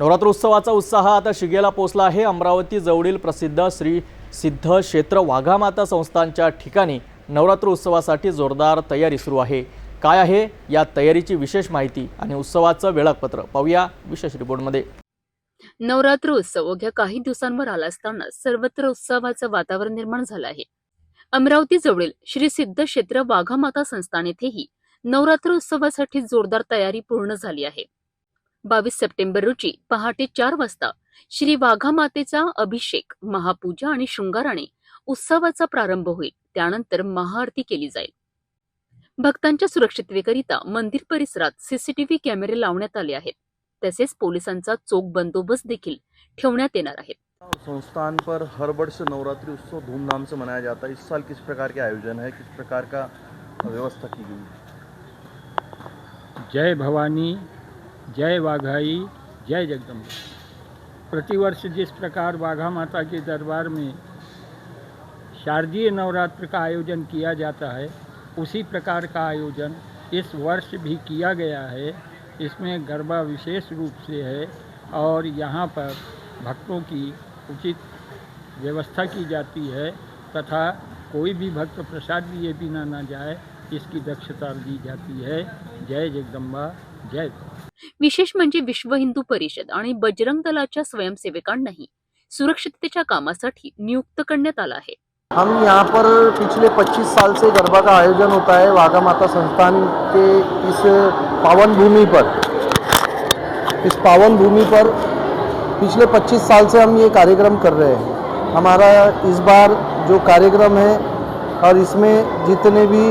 नवरात्रोत्सवाचा उत्साह आता शिगेला पोचला आहे. अमरावती जवळील प्रसिद्ध श्री सिद्ध क्षेत्र वाघामाता संस्थांच्या ठिकाणी नवरात्र उत्सवासाठी जोरदार तयारी सुरू आहे. काय आहे या तयारीची विशेष माहिती आणि उत्सवाचं वेळापत्र पाहूया विशेष रिपोर्टमध्ये. नवरात्र उत्सव अवघ्या काही दिवसांवर आला असताना सर्वत्र उत्सवाचं वातावरण निर्माण झालं आहे. अमरावती जवळील श्री सिद्ध क्षेत्र वाघामाता संस्थान येथेही नवरात्र उत्सवासाठी जोरदार तयारी पूर्ण झाली आहे. बावीस सप्टेंबर रोजी पहाटे चार वाजता श्री वाघामातेचा अभिषेक महापूजा आणि शृंगाराने उत्सवाचा प्रारंभ होईल. त्यानंतर महाआरती केली जाईल. भक्तांच्या सुरक्षिततेकरिता मंदिर परिसरात सीसीटीव्ही कॅमेरे लावण्यात आले आहेत. तसेच पोलिसांचा चोख बंदोबस्त देखील ठेवण्यात येणार आहे. संस्थान पर हर वर्ष नवरात्रि उत्सव धूमधाम से मनाया जाता. है इस साल किस प्रकार के आयोजन है? किस प्रकार का व्यवस्था की गई? जय भवानी जय वाघाई, जय जगदम्बा। प्रतिवर्ष जिस प्रकार वाघा माता के दरबार में शारदीय नवरात्र का आयोजन किया जाता है, उसी प्रकार का आयोजन इस वर्ष भी किया गया है। इसमें गरबा विशेष रूप से है और यहाँ पर भक्तों की उचित व्यवस्था की जाती है तथा कोई भी भक्त प्रसाद लिए बिना ना जाए, इसकी दक्षता दी जाती है। जय जगदम्बा, जय। विशेष म्हणजे विश्व हिंदू परिषद आणि बजरंग दलाच्या स्वयंसेवकांनाही सुरक्षिततेच्या कामासाठी नियुक्त करण्यात आलं आहे. हम यहाँ पर पिछले 25 साल से गरबा का आयोजन होता है वाघा माता संस्थान के इस पावन भूमि पर। इस पावन भूमि पर पिछले 25 साल से हम ये कार्यक्रम कर रहे हैं। हमारा इस बार जो कार्यक्रम है और इसमें जितने भी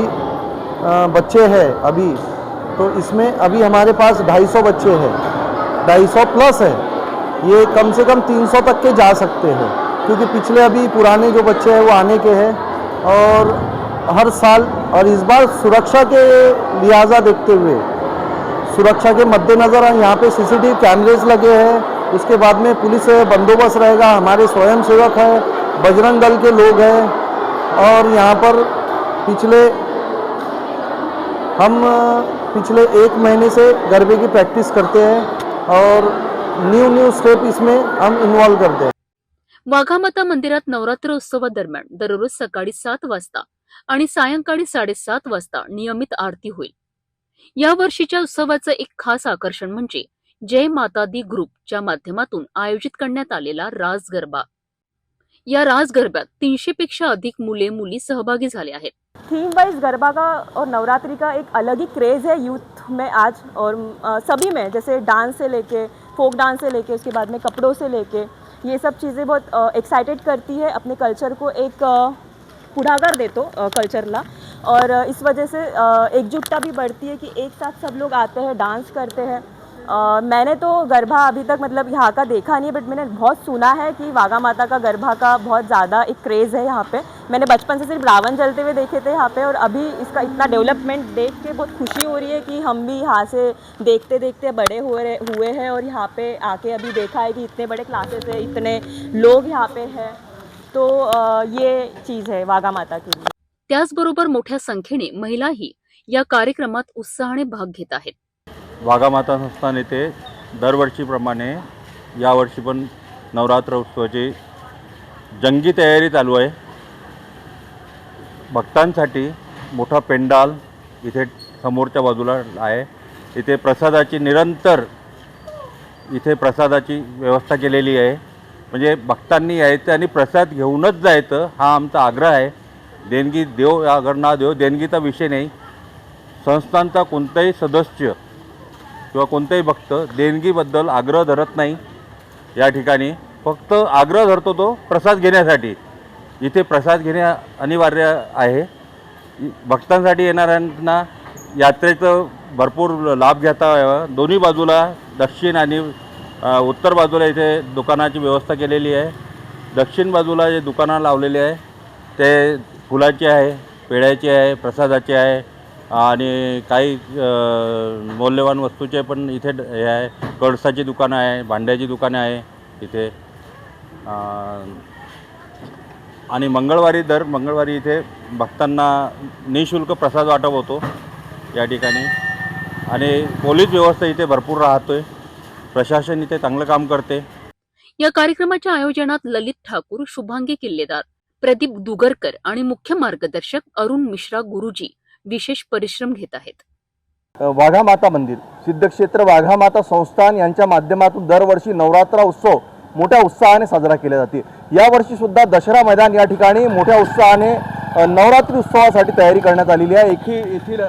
बच्चे हैं अभी तो इसमें अभी हमारे पास 250 बच्चे हैं। 250 प्लस है। ये कम से कम 300 तक के जा सकते हैं। क्योंकि पिछले अभी पुराने जो बच्चे हैं, वो आने के हैं। और हर साल, और इस बार सुरक्षा के लिहाजा देखते हुए, सुरक्षा के मद्देनज़र यहाँ पे सीसीटीवी कैमरेज लगे हैं। उसके बाद में पुलिस बंदोबस्त रहेगा। हमारे स्वयंसेवक हैं, बजरंग दल के लोग हैं। और यहाँ पर पिछले हम पिछले एक महीने से गरबे की प्रैक्टिस करते हैं और न्यू न्यू स्टेप इसमें हम इन्वॉल्व करते हैं। वाघामाता मंदिरात नवरात्र उत्सवादरम्यान दररोज सकाळी सात वाजता आणि सायंकाळी साडेसात वाजता नियमित आरती होईल. या वर्षीच्या उत्सवाचं एक खास आकर्षण म्हणजे जय माता दी ग्रुपच्या माध्यमातून आयोजित करण्यात आलेला रास गरबा या रास गरब्यात तीनशे पेक्षा अधिक मुले मुली सहभागी झाले आहेत. थीम वाइज गरबा का और नवरात्रि का एक अलग ही क्रेज़ है यूथ में आज और सभी में जैसे डांस से लेके फोक डांस से लेके उसके बाद में कपड़ों से लेके ये सब चीज़ें बहुत एक्साइटेड करती है अपने कल्चर को एक पुढाकार देतो अ, कल्चरला और इस वजह से एकजुटता भी बढ़ती है कि एक साथ सब लोग आते हैं डांस करते हैं। अ, मैंने तो गरबा अभी तक मतलब यहाँ का देखा नहीं है बट मैंने बहुत सुना है कि वाघा माता का गरबा का बहुत ज़्यादा एक क्रेज़ है यहाँ पे। मैंने बचपन से सिर्फ़ रावण जलते हुए देखे थे यहाँ पे और अभी इसका इतना डेवलपमेंट देख के बहुत खुशी हो रही है कि हम भी यहाँ से देखते देखते बड़े हो रहे हुए हैं और यहाँ पे आके अभी देखा है कि इतने बड़े क्लासेस है इतने लोग यहाँ पे हैं। तो ये चीज़ है वाघा माता के लिए। त्याचबरोबर मोठ्या संख्येने महिलाही या कार्यक्रमात उत्साहाने भाग घेत आहेत. वाघामाता संस्थान येथे दरवर्षीप्रमाणे यावर्षी पण नवरात्र उत्सवाची जंगी तयारी चालू आहे. भक्तांसाठी मोठा पेंडाल इथे समोरच्या बाजूला आहे. इथे प्रसादाची निरंतर इथे प्रसादाची व्यवस्था केलेली आहे. म्हणजे भक्तांनी यायचं आणि प्रसाद घेऊनच जायचं हा आमचा आग्रह आहे. देणगी देव या ना देव देणगीचा विषय नाही. संस्थांचा कोणताही सदस्य किंवा कोणतेही भक्त देणगीबद्दल आग्रह धरत नाही या ठिकाणी. फक्त आग्रह धरतो तो प्रसाद घेण्यासाठी. इथे प्रसाद घेणे अनिवार्य आहे. भक्तांसाठी येणाऱ्यांना यात्रेचं भरपूर लाभ घेता यावा. दोन्ही बाजूला दक्षिण आणि उत्तर बाजूला इथे दुकानाची व्यवस्था केलेली आहे. दक्षिण बाजूला जे दुकानं लावलेली आहे ते फुलाचे आहे पेढ्याची आहे प्रसादाची आहे. आणि काही अ, मौल्यवान वस्तूचे पण इथे ड- हे आहे. कळसाची दुकानं आहे भांड्याची दुकानं आहे इथे. अ, आणि मंगळवारी दर मंगळवारी इथे भक्तांना निशुल्क प्रसाद वाटप होतो या ठिकाणी. आणि पोलीस व्यवस्था इथे भरपूर राहतो आहे प्रशासन इथे चांगलं काम करते. या कार्यक्रमाच्या आयोजनात ललित ठाकूर शुभांगी किल्लेदार प्रदीप दुगरकर आणि मुख्य मार्गदर्शक अरुण मिश्रा गुरुजी विशेष परिश्रम घेत आहेत. वाघा माता मंदिर सिद्धक्षेत्र वाघा माता संस्थान यांच्या माध्यमातून दरवर्षी नवरात्र उत्सव मोठ्या उत्साहाने साजरा केला जाते यावर्षी सुद्धा दसरा मैदान या ठिकाणी मोठ्या उत्साहाने नवरात्री उत्सवासाठी तयारी करण्यात आलेली आहे. एकी येथील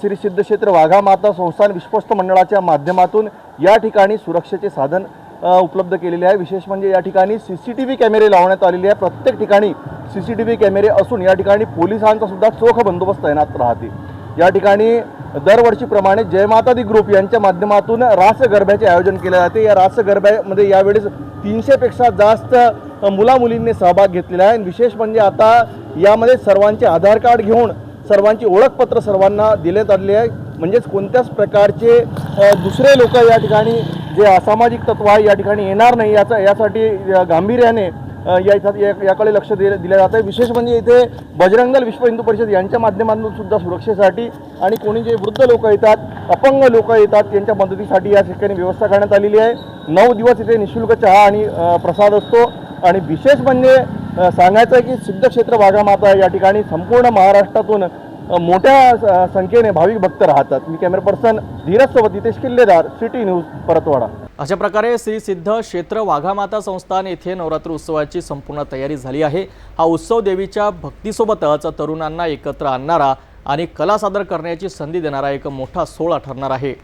श्री सिद्धक्षेत्र वाघा माता संस्थान विश्वस्त मंडळाच्या माध्यमातून या ठिकाणी सुरक्षेचे साधन उपलब्ध केलेले आहे. विशेष म्हणजे या ठिकाणी सी सी टी व्ही कॅमेरे लावण्यात आलेले आहे. प्रत्येक ठिकाणी सी सी टी व्ही कॅमेरे असून या ठिकाणी पोलिसांचा सुद्धा चोख बंदोबस्त तैनात राहते. या ठिकाणी दरवर्षीप्रमाणे जयमाता दी ग्रुप यांच्या माध्यमातून रास गरब्याचे आयोजन केले जाते. या रास गरब्यामध्ये यावेळेस तीनशेपेक्षा जास्त मुलामुलींनी सहभाग घेतलेला आहे. आणि विशेष म्हणजे आता यामध्ये सर्वांचे आधार कार्ड घेऊन सर्वांची ओळखपत्र सर्वांना देण्यात आलेली आहे. म्हणजेच कोणत्याच प्रकारचे दुसरे लोक या ठिकाणी जे असामाजिक तत्व आहे या ठिकाणी येणार नाही याचा यासाठी गांभीर्याने या इथं- या- याकडे लक्ष दिले दिलं जातं आहे विशेष म्हणजे इथे बजरंगल विश्व हिंदू परिषद यांच्या माध्यमातून सुद्धा सुरक्षेसाठी आणि कोणी जे वृद्ध लोक येतात अपंग लोक येतात त्यांच्या मदतीसाठी या ठिकाणी व्यवस्था करण्यात आलेली आहे. नऊ दिवस इथे निशुल्क चहा आणि प्रसाद असतो. आणि विशेष म्हणजे सांगायचं आहे की सिद्धक्षेत्र भागामाता या ठिकाणी संपूर्ण महाराष्ट्रातून मोठ्या संख्येने भाविक भक्त राहतात. मी कॅमेरा पर्सन धीरज सोबत नितेश किल्लेदार सिटी न्यूज परतवाडा. अशा प्रकारे श्री सिद्ध क्षेत्र वाघामाता संस्थान येथे नवरात्र उत्सवाची संपूर्ण तयारी झाली आहे. हा उत्सव देवीच्या भक्तीसोबतच तरुणांना एकत्र आणणारा आणि कला सादर करण्याची संधी देणारा एक मोठा सोहळा ठरणार आहे.